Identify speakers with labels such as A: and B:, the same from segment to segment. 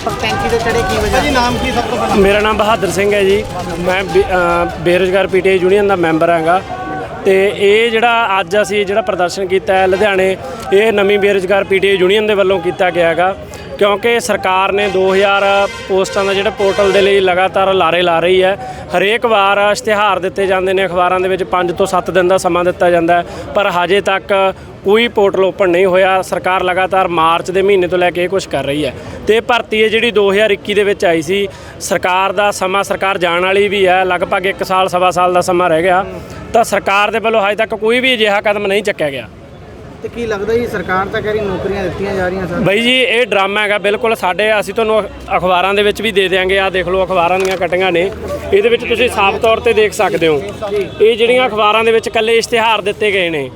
A: ਅਧਿਆਪਕ ਟੈਂਕੀ ਤੇ ਚੜੇ ਕੀ ਵਜ੍ਹਾ? ਜੀ ਨਾਮ ਕੀ ਸਭ ਤੋਂ ਪਹਿਲਾਂ?
B: ਮੇਰਾ ਨਾਮ ਬਹਾਦਰ ਸਿੰਘ ਹੈ ਜੀ। ਮੈਂ ਬੇਰੁਜ਼ਗਾਰ ਪੀਟੀਆਈ ਯੂਨੀਅਨ ਦਾ ਮੈਂਬਰ ਹਾਂਗਾ। ਤੇ ਇਹ ਜਿਹੜਾ ਅੱਜ ਅਸੀਂ ਜਿਹੜਾ ਪ੍ਰਦਰਸ਼ਨ ਕੀਤਾ ਹੈ ਲੁਧਿਆਣੇ ਇਹ ਨਵੀਂ ਬੇਰੁਜ਼ਗਾਰ ਪੀਟੀਆਈ ਯੂਨੀਅਨ ਦੇ ਵੱਲੋਂ ਕੀਤਾ ਗਿਆ ਹੈਗਾ। ਕਿਉਂਕਿ ਸਰਕਾਰ ਨੇ 2000 ਪੋਸਟਾਂ ਦਾ ਜਿਹੜਾ ਪੋਰਟਲ ਦੇ ਲਈ ਲਗਾਤਾਰ ਲਾਰੇ ਲਾ ਰਹੀ ਹੈ। ਹਰੇਕ ਵਾਰ ਇਸ਼ਤਿਹਾਰ ਦਿੱਤੇ ਜਾਂਦੇ ਨੇ, ਅਖਬਾਰਾਂ ਦੇ ਵਿੱਚ 5 ਤੋਂ 7 ਦਿਨ ਦਾ ਸਮਾਂ ਦਿੱਤਾ ਜਾਂਦਾ ਪਰ ਹਜੇ ਤੱਕ ਕੋਈ ਪੋਰਟਲ ਓਪਨ ਨਹੀਂ ਹੋਇਆ। ਸਰਕਾਰ ਲਗਾਤਾਰ ਮਾਰਚ ਦੇ ਮਹੀਨੇ ਤੋਂ ਲੈ ਕੇ ਇਹ ਕੁਝ ਕਰ ਰਹੀ ਹੈ। ਤੇ ਇਹ ਭਰਤੀ ਹੈ ਜਿਹੜੀ 2021 ਦੇ ਵਿੱਚ ਆਈ ਸੀ। ਸਰਕਾਰ ਦਾ ਸਮਾਂ ਸਰਕਾਰ ਜਾਣ ਵਾਲੀ ਵੀ ਹੈ, ਲਗਭਗ 1 ਸਾਲ, ਸਵਾ ਸਾਲ ਦਾ ਸਮਾਂ ਰਹਿ ਗਿਆ। ਤਾਂ ਸਰਕਾਰ ਦੇ ਵੱਲੋਂ ਹਜੇ ਤੱਕ ਕੋਈ ਵੀ ਅਜਿਹਾ ਕਦਮ ਨਹੀਂ ਚੱਕਿਆ ਗਿਆ।
A: ਤੇ ਕੀ ਲੱਗਦਾ ਜੀ ਸਰਕਾਰ ਤਾਂ ਕਹਿ ਰਹੀ ਨੌਕਰੀਆਂ ਦਿੱਤੀਆਂ ਜਾ ਰਹੀਆਂ ਸਰ?
B: ਬਈ ਜੀ ਇਹ ਡਰਾਮਾ ਹੈਗਾ ਬਿਲਕੁਲ ਸਾਡੇ ਅਸੀਂ ਤੁਹਾਨੂੰ ਅਖਬਾਰਾਂ ਦੇ ਵਿੱਚ ਵੀ ਦੇ ਦਿਆਂਗੇ ਆ ਦੇਖ ਲਓ ਅਖਬਾਰਾਂ ਦੀਆਂ ਕਟੀਆਂ ਨੇ। ਇਹਦੇ ਵਿੱਚ ਤੁਸੀਂ ਸਾਫ਼ ਤੌਰ ਤੇ ਦੇਖ ਸਕਦੇ ਹੋ। ਇਹ ਜਿਹੜੀਆਂ ਅਖਬਾਰਾਂ ਦੇ ਵਿੱਚ ਕੱਲੇ ਇਸ਼ਤਿਹਾਰ ਦਿੱਤੇ ਗਏ ਨੇ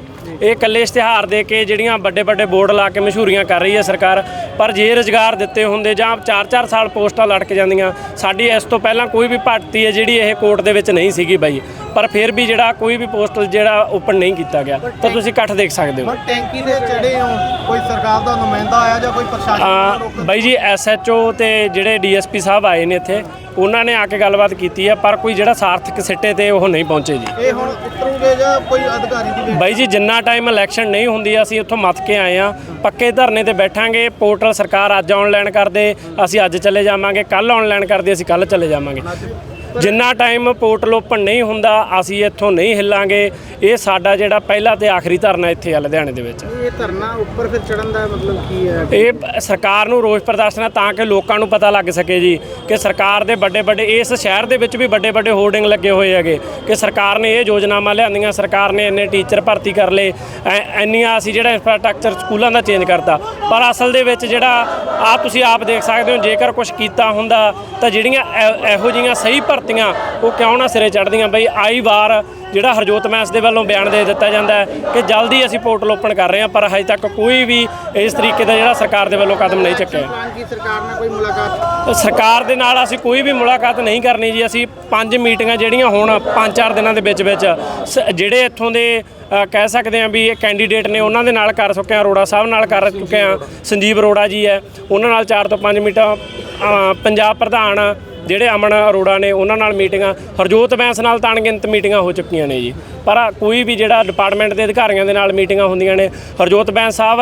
B: ਇਹ ਕੱਲੇ ਇਸ਼ਤਿਹਾਰ ਦੇ ਕੇ ਜਿਹੜੀਆਂ ਵੱਡੇ ਵੱਡੇ ਬੋਰਡ ਲਾ ਕੇ ਮਸ਼ਹੂਰੀਆਂ ਕਰ ਰਹੀ ਹੈ ਸਰਕਾਰ ਪਰ ਜੇ ਰੁਜ਼ਗਾਰ ਦਿੱਤੇ ਹੁੰਦੇ ਜਾਂ 4-4 ਸਾਲ ਪੋਸਟਾਂ ਲਟਕ ਜਾਂਦੀਆਂ ਸਾਡੀ ਇਸ ਤੋਂ ਪਹਿਲਾਂ ਕੋਈ ਵੀ ਭਰਤੀ ਹੈ ਜਿਹੜੀ ਇਹ ਕੋਰਟ ਦੇ ਵਿੱਚ ਨਹੀਂ ਸੀਗੀ ਬਾਈ। ਪਰ ਫਿਰ ਵੀ ਜਿਹੜਾ ਕੋਈ ਵੀ ਪੋਸਟਲ ਜਿਹੜਾ ਓਪਨ ਨਹੀਂ ਕੀਤਾ ਗਿਆ ਤਾਂ ਤੁਸੀਂ ਇਕੱਠ ਦੇਖ ਸਕਦੇ ਹੋ।
A: ਪਰ ਟੈਂਕੀ ਤੇ ਚੜੇ ਹੋ ਕੋਈ ਸਰਕਾਰ ਦਾ ਨੁਮਾਇੰਦਾ ਆਇਆ ਜਾਂ ਕੋਈ ਪ੍ਰਸ਼ਾਸਨ
B: ਬਾਈ ਜੀ ਐਸਐਚਓ ਤੇ ਜਿਹੜੇ ਡੀਐਸਪੀ ਸਾਹਿਬ ਆਏ ਨੇ ਇੱਥੇ ਉਹਨਾਂ ਨੇ ਆ ਕੇ ਗੱਲਬਾਤ ਕੀਤੀ ਹੈ ਪਰ ਕੋਈ ਜਿਹੜਾ ਸਾਰਥਕ ਸਿੱਟੇ ਤੇ ਉਹ ਨਹੀਂ ਪਹੁੰਚੇ ਜੀ।
A: ਇਹ ਹੁਣ ਉਤਰੂਗੇ ਜਾਂ ਕੋਈ ਅਧਿਕਾਰੀ ਦੀ
B: ਬਾਈ ਜੀ ਜਿੰਨਾ ਟਾਈਮ ਇਲੈਕਸ਼ਨ ਨਹੀਂ ਹੁੰਦੀ ਅਸੀਂ ਉੱਥੋਂ ਮੱਥ ਕੇ ਆਏ ਆ ਪੱਕੇ ਧਰਨੇ ਤੇ ਬੈਠਾਂਗੇ ਪੋਰਟਲ ਸਰਕਾਰ ਅੱਜ ਆਨਲਾਈਨ ਕਰਦੇ ਅਸੀਂ ਅੱਜ ਚਲੇ ਜਾਵਾਂਗੇ ਕੱਲ ਆਨਲਾਈਨ ਕਰਦੇ ਅਸੀਂ ਕੱਲ ਚਲੇ ਜਾਵਾਂਗੇ। ਜਿੰਨਾ ਟਾਈਮ ਪੋਰਟਲ ਓਪਨ ਨਹੀਂ ਹੁੰਦਾ ਅਸੀਂ ਇੱਥੋਂ ਨਹੀਂ ਹਿੱਲਾਂਗੇ। ਇਹ ਸਾਡਾ ਜਿਹੜਾ ਪਹਿਲਾ ਤੇ ਆਖਰੀ ਧਰਨਾ ਇੱਥੇ ਆ ਲੁਧਿਆਣੇ ਦੇ ਵਿੱਚ।
A: ਇਹ ਧਰਨਾ ਉੱਪਰ ਫਿਰ ਚੜਨ ਦਾ ਮਤਲਬ ਕੀ ਹੈ?
B: ਇਹ ਸਰਕਾਰ ਨੂੰ ਰੋਸ ਪ੍ਰਦਰਸ਼ਨ ਹੈ ਤਾਂ ਕਿ ਲੋਕਾਂ ਨੂੰ ਪਤਾ ਲੱਗ ਸਕੇ ਜੀ ਕਿ ਸਰਕਾਰ ਦੇ ਵੱਡੇ ਵੱਡੇ ਇਸ ਸ਼ਹਿਰ ਦੇ ਵਿੱਚ ਵੀ ਵੱਡੇ ਵੱਡੇ ਹੋਰਡਿੰਗ ਲੱਗੇ ਹੋਏ ਹੈਗੇ। ਕਿ ਸਰਕਾਰ ਨੇ ਇਹ ਯੋਜਨਾਵਾਂ ਲਿਆਂਦੀਆਂ ਸਰਕਾਰ ਨੇ ਇੰਨੇ ਟੀਚਰ ਭਰਤੀ ਕਰ ਲਏ ਇੰਨੀਆਂ ਅਸੀਂ ਜਿਹੜਾ ਇੰਫਰਾਸਟ੍ਰਕਚਰ ਸਕੂਲਾਂ ਦਾ ਚੇਂਜ ਕਰਤਾ। ਪਰ ਅਸਲ ਦੇ ਵਿੱਚ ਜਿਹੜਾ ਆ ਤੁਸੀਂ ਆਪ ਦੇਖ ਸਕਦੇ ਹੋ, ਜੇਕਰ ਕੁਝ ਕੀਤਾ ਹੁੰਦਾ ਤਾਂ ਜਿਹੜੀਆਂ ਐ- ਇਹੋ ਜਿਹੀਆਂ ਸਹੀ ਭਰਤੀਆਂ ਉਹ ਕਿਉਂ ਨਾ ਸਿਰੇ ਚੜ੍ਹਦੀਆਂ? ਬਈ ਆਈ ਵਾਰ ਜਿਹੜਾ ਹਰਜੋਤ ਮੈਂਸ ਦੇ ਵੱਲੋਂ ਬਿਆਨ ਦੇ ਦਿੱਤਾ ਜਾਂਦਾ ਹੈ ਕਿ ਜਲਦੀ ਅਸੀਂ ਪੋਰਟਲ ਓਪਨ ਕਰ ਰਹੇ ਹਾਂ ਪਰ ਹਜੇ ਤੱਕ ਕੋਈ ਵੀ ਇਸ ਤਰੀਕੇ ਦਾ ਜਿਹੜਾ ਸਰਕਾਰ ਦੇ ਵੱਲੋਂ ਕਦਮ ਨਹੀਂ ਚੱਕਿਆ।
A: ਕੀ ਸਰਕਾਰ ਨਾਲ ਕੋਈ ਮੁਲਾਕਾਤ?
B: ਸਰਕਾਰ ਦੇ ਨਾਲ ਅਸੀਂ ਕੋਈ ਵੀ ਮੁਲਾਕਾਤ ਨਹੀਂ ਕਰਨੀ ਜੀ। ਅਸੀਂ ਪੰਜ ਮੀਟਿੰਗਾਂ ਜਿਹੜੀਆਂ ਹੁਣ ਪੰਜ ਚਾਰ ਦਿਨਾਂ ਦੇ ਵਿੱਚ ਵਿੱਚ ਜਿਹੜੇ ਇੱਥੋਂ ਦੇ ਕਹਿ ਸਕਦੇ ਹਾਂ ਵੀ ਇਹ ਕੈਂਡੀਡੇਟ ਨੇ ਉਹਨਾਂ ਦੇ ਨਾਲ ਕਰ ਚੁੱਕੇ ਹਾਂ। ਅਰੋੜਾ ਸਾਹਿਬ ਨਾਲ ਕਰ ਚੁੱਕੇ ਹਾਂ। ਸੰਜੀਵ ਅਰੋੜਾ ਜੀ ਹੈ। ਉਹਨਾਂ ਨਾਲ ਚਾਰ ਤੋਂ ਪੰਜ ਮੀਟਾਂ ਪੰਜਾਬ ਪ੍ਰਧਾਨ ਜਿਹੜੇ ਅਮਨ ਅਰੋੜਾ ਨੇ ਉਹਨਾਂ ਨਾਲ ਮੀਟਿੰਗਾਂ, ਹਰਜੋਤ ਬੈਂਸ ਨਾਲ ਤਾਂ ਅਣਗਿਣਤ ਮੀਟਿੰਗਾਂ ਹੋ ਚੁੱਕੀਆਂ ਨੇ ਜੀ। ਪਰ ਕੋਈ ਵੀ ਜਿਹੜਾ ਡਿਪਾਰਟਮੈਂਟ ਦੇ ਅਧਿਕਾਰੀਆਂ ਦੇ ਨਾਲ ਮੀਟਿੰਗਾਂ ਹੁੰਦੀਆਂ ਨੇ, ਹਰਜੋਤ ਬੈਂਸ ਸਾਹਿਬ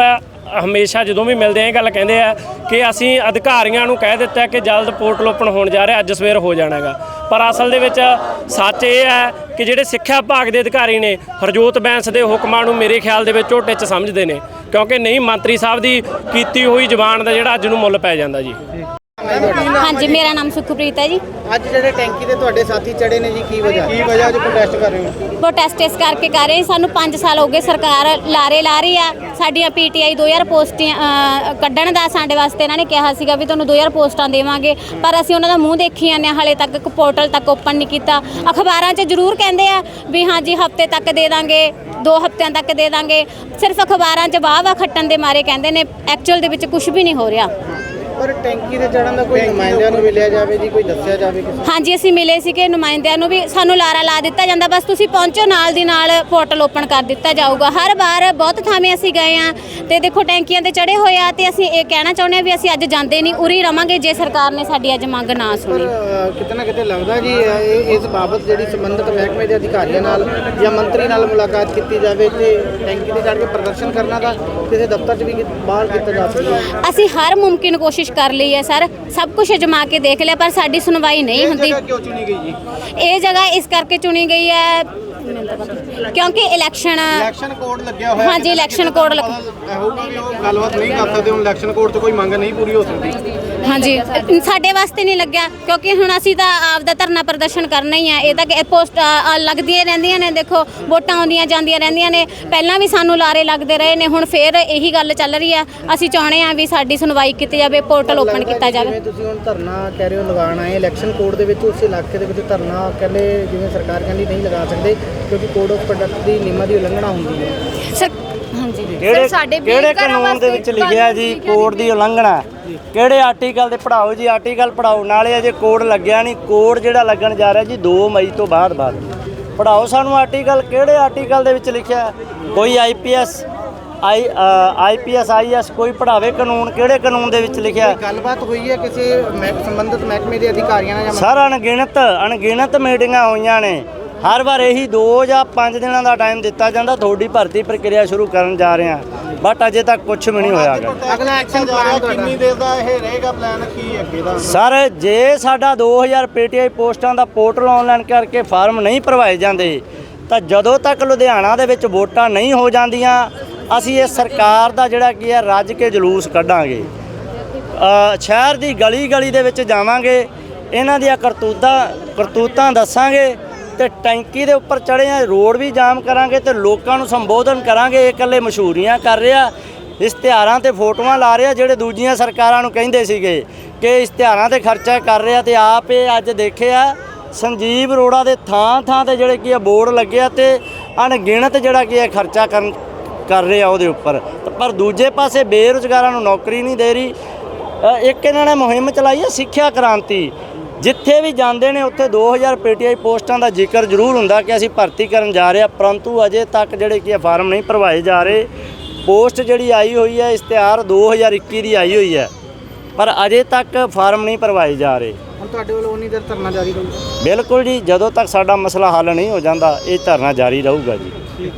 B: ਹਮੇਸ਼ਾ ਜਦੋਂ ਵੀ ਮਿਲਦੇ ਆ, ਇਹ ਗੱਲ ਕਹਿੰਦੇ ਆ ਕਿ ਅਸੀਂ ਅਧਿਕਾਰੀਆਂ ਨੂੰ ਕਹਿ ਦਿੱਤਾ ਕਿ ਜਲਦ ਪੋਰਟਲ ਓਪਨ ਹੋਣ ਜਾ ਰਿਹਾ, ਅੱਜ ਸਵੇਰ ਹੋ ਜਾਣਾ ਹੈਗਾ। ਪਰ ਅਸਲ ਦੇ ਵਿੱਚ ਸੱਚ ਇਹ ਹੈ ਕਿ ਜਿਹੜੇ ਸਿੱਖਿਆ ਵਿਭਾਗ ਦੇ ਅਧਿਕਾਰੀ ਨੇ, ਹਰਜੋਤ ਬੈਂਸ ਦੇ ਹੁਕਮਾਂ ਨੂੰ ਮੇਰੇ ਖਿਆਲ ਦੇ ਵਿੱਚ ਝੋਟੇ 'ਚ ਸਮਝਦੇ ਨੇ। ਕਿਉਂਕਿ ਨਹੀਂ ਮੰਤਰੀ ਸਾਹਿਬ ਦੀ ਕੀਤੀ ਹੋਈ ਜ਼ਬਾਨ ਦਾ ਜਿਹੜਾ ਅੱਜ ਨੂੰ ਮੁੱਲ ਪੈ ਜਾਂਦਾ ਜੀ।
C: ਹਾਂਜੀ ਮੇਰਾ ਨਾਮ ਸੁਖਪ੍ਰੀਤ ਹੈ ਜੀ।
A: ਅੱਜ ਜਿਹੜੇ ਟੈਂਕੀ ਤੇ ਤੁਹਾਡੇ ਸਾਥੀ ਚੜੇ ਨੇ ਜੀ ਕੀ ਵਜ੍ਹਾ? ਕੀ ਵਜ੍ਹਾ ਅੱਜ ਪ੍ਰੋਟੈਸਟ ਕਰ ਰਹੇ ਹੋ?
C: ਪ੍ਰੋਟੈਸਟ ਇਸ ਕਰਕੇ ਕਰ ਰਹੇ ਹਾਂ। ਸਾਨੂੰ 5 ਸਾਲ ਹੋ ਗਏ ਸਰਕਾਰ ਲਾਰੇ ਲਾ ਰਹੀ ਆ। ਸਾਡੀਆਂ ਪੀਟੀਆਈ 2000 ਪੋਸਟਾਂ ਕੱਢਣ ਦਾ ਸਾਡੇ ਵਾਸਤੇ ਇਹਨਾਂ ਨੇ ਕਿਹਾ ਸੀਗਾ ਵੀ ਤੁਹਾਨੂੰ 2000 ਪੋਸਟਾਂ ਦੇਵਾਂਗੇ। ਪਰ ਅਸੀਂ ਉਹਨਾਂ ਦਾ ਮੂੰਹ ਦੇਖੀ ਜਾਂਦੇ ਹਾਂ ਹਾਲੇ ਤੱਕ ਪੋਰਟਲ ਤੱਕ ਓਪਨ ਨਹੀਂ ਕੀਤਾ। ਅਖਬਾਰਾਂ 'ਚ ਜ਼ਰੂਰ ਕਹਿੰਦੇ ਆ ਵੀ ਹਾਂਜੀ ਹਫ਼ਤੇ ਤੱਕ ਦੇ ਦਾਂਗੇ ਦੋ ਹਫਤਿਆਂ ਤੱਕ ਦੇ ਦਾਂਗੇ। ਸਿਰਫ ਅਖਬਾਰਾਂ 'ਚ ਵਾਹ ਵਾਹ ਖੱਟਣ ਦੇ ਮਾਰੇ ਕਹਿੰਦੇ ਨੇ ਐਕਚੁਅਲ ਦੇ ਵਿੱਚ ਕੁਝ ਵੀ ਨਹੀਂ ਹੋ ਰਿਹਾ।
A: ਪਰ ਟੈਂਕੀ ਤੇ ਚੜਨ ਦਾ ਕੋਈ ਨੁਮਾਇੰਦਿਆਂ ਨੂੰ ਮਿਲਿਆ ਜਾਵੇ ਜੀ ਕੋਈ ਦੱਸਿਆ ਜਾਵੇ ਕਿਸੇ
C: ਹਾਂਜੀ ਅਸੀਂ ਮਿਲੇ ਸੀਗੇ ਨੁਮਾਇੰਦਿਆਂ ਨੂੰ ਵੀ ਸਾਨੂੰ ਲਾਰਾ ਲਾ ਦਿੱਤਾ ਜਾਂਦਾ ਬਸ ਤੁਸੀਂ ਪਹੁੰਚੋ ਨਾਲ ਦੀ ਨਾਲ ਪੋਰਟਲ ਓਪਨ ਕਰ ਦਿੱਤਾ ਜਾਊਗਾ। ਹਰ ਵਾਰ ਬਹੁਤ ਥਾਵੇਂ ਅਸੀਂ ਗਏ ਆ ਤੇ ਦੇਖੋ ਟੈਂਕੀਆਂ ਤੇ ਚੜੇ ਹੋਏ ਆ ਤੇ ਅਸੀਂ ਇਹ ਕਹਿਣਾ ਚਾਹੁੰਦੇ ਆ ਵੀ ਅਸੀਂ ਅੱਜ ਜਾਂਦੇ ਨਹੀਂ ਉਰੀ ਰਵਾਂਗੇ ਜੇ ਸਰਕਾਰ ਨੇ ਸਾਡੀ ਅੱਜ ਮੰਗ ਨਾ ਸੁਣੀ।
A: ਅ, ਕਿਤੇ ਨਾ ਕਿਤੇ ਲੱਗਦਾ ਜੀ ਇਹ- ਇਸ ਬਾਬਤ ਜਿਹੜੀ ਸੰਬੰਧਿਤ ਮਹਿਕਮੇ ਦੇ ਅਧਿਕਾਰੀਆਂ ਨਾਲ ਜਾਂ ਮੰਤਰੀ ਨਾਲ ਮੁਲਾਕਾਤ ਕੀਤੀ ਜਾਵੇ ਤੇ ਟੈਂਕੀ ਤੇ ਚੜ ਕੇ ਪ੍ਰਦਰਸ਼ਨ ਕਰਨਾ ਦਾ ਕਿਸੇ ਦਫ਼ਤਰ 'ਚ ਵੀ ਕਿ- ਬਾਹਰ ਕੀਤਾ ਜਾ ਸਕਦਾ। ਹੈ
C: ਅਸੀਂ ਹਰ ਮੁਮਕਿਨ ਕੋਸ਼ਿਸ਼ ਕਰ ਲਈ ਹੈ ਸਰ। ਸਭ ਕੁਝ ਅਜਮਾ ਕੇ ਦੇਖ ਲਿਆ ਪਰ ਸਾਡੀ ਸੁਣਵਾਈ ਨਹੀਂ ਹੁੰਦੀ।
A: ਜਗ੍ਹਾ ਕਿਉਂ ਚੁਣੀ ਗਈ ਜੀ?
C: ਇਹ ਜਗ੍ਹਾ ਇਸ ਕਰਕੇ ਚੁਣੀ ਗਈ ਹੈ। ਕਿਉਂਕਿ ਇਲੈਕਸ਼ਨ
A: ਇਲੈਕਸ਼ਨ ਕੋਡ ਲੱਗਿਆ ਹੋਇਆ
C: ਹਾਂਜੀ, election code ਲੱਗ-
A: ਹੋਊਗਾ ਵੀ ਉਹ ਗੱਲਬਾਤ ਨਹੀਂ ਕਰ ਸਕਦੇ ਹੁਣ ਇਲੈਕਸ਼ਨ ਕੋਡ 'ਚ ਕੋਈ ਮੰਗ ਨਹੀਂ ਪੂਰੀ ਹੋ ਸਕਦੀ।
C: ਹਾਂਜੀ। ਸਾਡੇ ਵਾਸਤੇ ਨਹੀਂ ਲੱਗਿਆ ਕਿਉਂਕਿ ਹੁਣ ਅਸੀਂ ਤਾਂ ਆਪ ਦਾ ਧਰਨਾ ਪ੍ਰਦਰਸ਼ਨ ਕਰਨਾ ਹੀ ਆ। ਇਹ ਤਾਂ ਕਿ ਪੋਸਟ ਅ, ਲੱਗਦੀਆਂ ਰਹਿੰਦੀਆਂ ਨੇ ਦੇਖੋ ਵੋਟਾਂ ਆਉਂਦੀਆਂ ਜਾਂਦੀਆਂ ਰਹਿੰਦੀਆਂ ਨੇ। ਪਹਿਲਾਂ ਵੀ ਸਾਨੂੰ ਲਾਰੇ ਲੱਗਦੇ ਰਹੇ ਨੇ ਹੁਣ ਫੇਰ ਇਹੀ ਗੱਲ ਚੱਲ ਰਹੀ ਆ। ਅਸੀਂ ਚਾਹੁੰਦੇ ਆ ਵੀ ਸਾਡੀ ਸੁਣਵਾਈ ਕੀਤੀ ਜਾਵੇ ਪੋਰਟਲ ਓਪਨ ਕੀਤਾ ਜਾਵੇ।
A: ਜਿਵੇਂ ਤੁਸੀਂ ਹੁਣ ਧਰਨਾ ਕਹਿ ਰਹੇ ਹੋ ਲਗਾਉਣ ਆਏ ਇਲੈਕਸ਼ਨ ਕੋਡ ਦੇ ਵਿੱਚ ਉਸ ਇਲਾਕੇ ਦੇ ਵਿੱਚ ਧਰਨਾ ਕਹਿੰਦੇ ਜਿਵੇਂ ਸਰਕਾਰ ਕਹਿੰਦੀ ਨਹੀਂ ਲਗਾ ਸਕਦੇ ਕਿਉਂਕਿ ਕੋਡ ਆਫ ਕੰਡਕਟ ਦੀ ਨਿਯਮਾਂ ਦੀ ਉਲੰਘਣਾ ਹੁੰਦੀ ਹੈ।
C: ਸਰ ਹਾਂਜੀ।
D: ਕਿਹੜੇ ਕਿਹੜੇ ਕਾਨੂੰਨ ਦੇ ਵਿੱਚ ਲਿਖਿਆ ਜੀ ਕੋਡ ਦੀ ਉਲੰਘਣਾ? ਹੈ? ਕਿਹੜੇ ਆਰਟੀਕਲ ਦੇ ਪੜਾਓ ਜੀ? ਆਰਟੀਕਲ ਪੜਾਓ ਨਾਲੇ ਅਜੇ ਕੋਡ ਲੱਗਿਆ ਨਹੀਂ। ਕੋਡ ਜਿਹੜਾ ਲੱਗਣ ਜਾ ਰਿਹਾ ਜੀ 2 ਮਈ ਤੋਂ ਬਾਅਦ ਬਾਅਦ। ਪੜਾਓ ਸਾਨੂੰ ਆਰਟੀਕਲ ਕਿਹੜੇ ਆਰਟੀਕਲ ਦੇ ਵਿੱਚ ਲਿਖਿਆ? ਕੋਈ ਆਈਪੀਐਸ ਆਈ ਆਈਪੀਐਸ ਆਈਐਸ ਕੋਈ ਪੜਾਵੇ ਕਾਨੂੰਨ? ਕਿਹੜੇ ਕਾਨੂੰਨ ਦੇ ਵਿੱਚ ਲਿਖਿਆ?
A: ਗੱਲਬਾਤ ਹੋਈ ਹੈ ਕਿਸੇ ਸੰਬੰਧਿਤ ਮਹਿਕਮੇ ਦੇ ਅਧਿਕਾਰੀਆਂ ਨਾਲ ਜਾਂ
D: ਸਰ ਅਣਗਿਣਤ ਅਣਗਿਣਤ ਮੀਟਿੰਗਾਂ ਹੋਈਆਂ ਨੇ। ਹਰ ਵਾਰ ਇਹੀ 2 ਜਾਂ 5 ਦਿਨਾਂ ਦਾ ਟਾਈਮ ਦਿੱਤਾ ਜਾਂਦਾ। ਤੁਹਾਡੀ ਭਰਤੀ ਪ੍ਰਕਿਰਿਆ ਸ਼ੁਰੂ ਕਰਨ ਜਾ ਰਹੇ ਹਾਂ। ਬਟ ਅਜੇ ਤੱਕ ਕੁਝ ਵੀ ਨਹੀਂ ਹੋਇਆ ਗਾ
A: ਅਗਲਾ ਐਕਸ਼ਨ ਪਲਾਨ ਕਿੰਨੀ ਦੇਰ ਦਾ ਇਹ ਰਹੇਗਾ ਪਲਾਨ ਕੀ ਅੱਗੇ ਦਾ?
D: ਸਰ ਜੇ ਸਾਡਾ 2000 ਪੀਟੀਆਈ ਪੋਸਟਾਂ ਦਾ ਪੋਰਟਲ ਆਨਲਾਈਨ ਕਰਕੇ ਫਾਰਮ ਨਹੀਂ ਭਰਵਾਏ ਜਾਂਦੇ ਤਾਂ ਜਦੋਂ ਤੱਕ ਲੁਧਿਆਣਾ ਦੇ ਵਿੱਚ ਵੋਟਾਂ ਨਹੀਂ ਹੋ ਜਾਂਦੀਆਂ ਅਸੀਂ ਇਹ ਸਰਕਾਰ ਦਾ ਜਿਹੜਾ ਕੀ ਹੈ ਰੱਜ ਕੇ ਜਲੂਸ ਕੱਢਾਂਗੇ। ਸ਼ਹਿਰ ਦੀ ਗਲੀ ਗਲੀ ਦੇ ਵਿੱਚ ਜਾਵਾਂਗੇ ਇਹਨਾਂ ਦੀਆਂ ਕਰਤੂਤਾਂ ਕਰਤੂਤਾਂ ਦੱਸਾਂਗੇ ਤੇ ਟੈਂਕੀ ਦੇ ਉੱਪਰ ਚੜੇ ਆ, ਰੋਡ ਵੀ ਜਾਮ ਕਰਾਂਗੇ ਤੇ ਲੋਕਾਂ ਨੂੰ ਸੰਬੋਧਨ ਕਰਾਂਗੇ, ਇਹ ਇਕੱਲੇ ਮਸ਼ਹੂਰੀਆਂ ਕਰ ਰਿਹਾ। ਇਸ਼ਤਿਹਾਰਾਂ ਤੇ ਫੋਟੋਆਂ ਲਾ ਰਿਹਾ ਜਿਹੜੇ ਦੂਜੀਆਂ ਸਰਕਾਰਾਂ ਨੂੰ ਕਹਿੰਦੇ ਸੀਗੇ ਕਿ ਇਸ਼ਤਿਹਾਰਾਂ ਤੇ ਖਰਚਾ ਕਰ ਰਿਹਾ ਤੇ ਆਪ ਇਹ ਅੱਜ ਦੇਖਿਆ, ਸੰਜੀਵ ਅਰੋੜਾ ਦੇ ਥਾਂ ਥਾਂ ਤੇ ਜਿਹੜੇ ਕੀ ਆ ਬੋਰਡ ਲੱਗਿਆ ਤੇ ਅਣਗਿਣਤ ਜਿਹੜਾ ਕੀ ਹੈ ਖਰਚਾ ਕਰਨ ਕਰ ਰਿਹਾ ਉਹਦੇ ਉੱਪਰ। ਪਰ ਦੂਜੇ ਪਾਸੇ ਬੇਰੁਜ਼ਗਾਰਾਂ ਨੂੰ ਨੌਕਰੀ ਨਹੀਂ ਦੇ ਰਹੀ। ਇੱਕ ਇਹਨਾਂ ਨੇ ਮੁਹਿੰਮ ਚਲਾਈ ਹੈ ਸਿੱਖਿਆ ਕ੍ਰਾਂਤੀ। ਜਿੱਥੇ ਵੀ ਜਾਂਦੇ ਨੇ ਉੱਥੇ 2000 ਪੀਟੀਆਈ ਪੋਸਟਾਂ ਦਾ ਜ਼ਿਕਰ ਜ਼ਰੂਰ ਹੁੰਦਾ ਕਿ ਅਸੀਂ ਭਰਤੀ ਕਰਨ ਜਾ ਰਹੇ ਹਾਂ ਪਰੰਤੂ ਅਜੇ ਤੱਕ ਜਿਹੜੇ ਕੀ ਫਾਰਮ ਨਹੀਂ ਭਰਵਾਏ ਜਾ ਰਹੇ। ਪੋਸਟ ਜਿਹੜੀ ਆਈ ਹੋਈ ਹੈ ਇਸ਼ਤਿਹਾਰ 2021 ਦੀ ਆਈ ਹੋਈ ਹੈ ਪਰ ਅਜੇ ਤੱਕ ਫਾਰਮ ਨਹੀਂ ਭਰਵਾਏ ਜਾ ਰਹੇ।
A: ਹੁਣ ਤੁਹਾਡੇ ਵੱਲੋਂ ਉਨੀ ਦੇਰ ਧਰਨਾ ਜਾਰੀ ਰਹੂਗਾ।
D: ਬਿਲਕੁਲ ਜੀ ਜਦੋਂ ਤੱਕ ਸਾਡਾ ਮਸਲਾ ਹੱਲ ਨਹੀਂ ਹੋ ਜਾਂਦਾ ਇਹ ਧਰਨਾ ਜਾਰੀ ਰਹੂਗਾ ਜੀ।